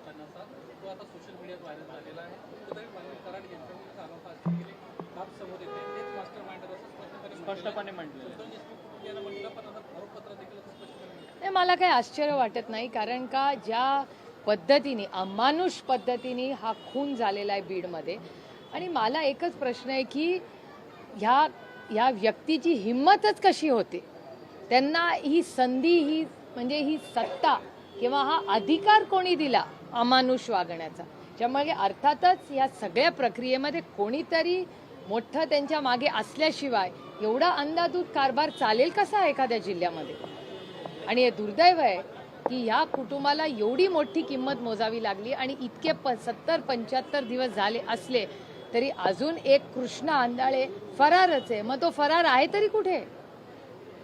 करतानाचा तो आता सोशल मीडियात व्हायरल झालेला आहे मनोज कराड की बाब समोर येते. तेच मास्टर माइंड असं स्पष्टपणे स्पष्टपणे म्हटलं पण आता आरोपपत्र देखील स्पष्टपणे मला काही आश्चर्य वाटत नाही कारण का ज्या पद्धतीने अमानुष पद्धतीने हा खून झालेला आहे बीडमध्ये आणि मला एकच प्रश्न आहे की ह्या ह्या व्यक्तीची हिंमतच कशी होते? त्यांना ही संधी ही म्हणजे ही सत्ता किंवा हा अधिकार कोणी दिला? अमानुष वागण्याचा. त्यामुळे अर्थातच या सगळ्या प्रक्रियेमध्ये कोणीतरी मोठं त्यांच्या मागे असल्याशिवाय एवढा अंदाधूत कारभार चालेल कसा एखाद्या जिल्ह्यामध्ये? आणि हे दुर्दैव आहे की ह्या कुटुंबाला एवढी मोठी किंमत मोजावी लागली आणि इतके प सत्तर पंच्याहत्तर दिवस झाले असले तरी अजून एक कृष्ण आंधळे फरारच आहे. मग तो फरार आहे तरी कुठे?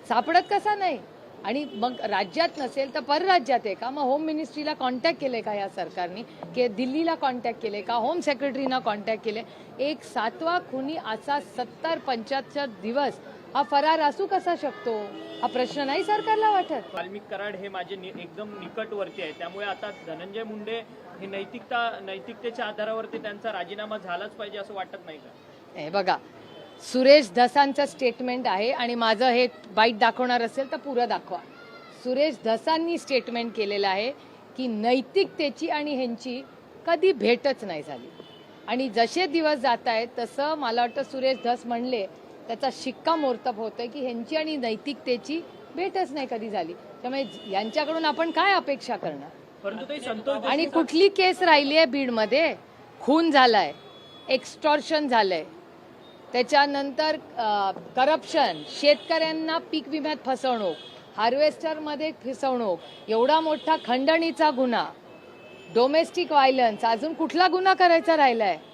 सापडत कसा नाही? आणि मग राज्यात नसेल तर परराज्यात आहे का? मग होम मिनिस्ट्रीला कॉन्टॅक्ट केले का या सरकारने? की दिल्लीला कॉन्टॅक्ट केले का? होम सेक्रेटरीना कॉन्टॅक्ट केले? एक सातवा खुनी असा सत्तर पंच्याहत्तर दिवस हा फरार असू कसा शकतो? हा प्रश्न नाही सरकारला वाटत? वाल्मिक कराड हे माझे नि- एकदम निकटवर्ती आहे. त्यामुळे आता धनंजय मुंडे हे नैतिकता नैतिकतेच्या आधारावरती त्यांचा राजीनामा झालाच पाहिजे असं वाटत नाही का? हे बघा सुरेश धसांचं स्टेटमेंट आहे आणि माझं हे बाईट दाखवणार असेल तर पुरं दाखवा. सुरेश धसांनी स्टेटमेंट केलेलं आहे की नैतिकतेची आणि ह्यांची कधी भेटच नाही झाली. आणि जसे दिवस जात आहेत तसं मला वाटतं सुरेश धस म्हणले त्याचा शिक्कामोर्तब होतोय की ह्यांची आणि नैतिकतेची भेटच नाही कधी झाली. त्यामुळे यांच्याकडून आपण काय अपेक्षा करणार? आणि कुठली केस राहिली आहे बीडमध्ये? खून झालाय एक्स्टॉर्शन झालंय त्याच्यानंतर करप्शन शेतकऱ्यांना पीक विम्यात फसवणूक हार्वेस्टरमध्ये फसवणूक एवढा मोठा खंडणीचा गुन्हा डोमेस्टिक व्हायलन्स अजून कुठला गुन्हा करायचा राहिला आहे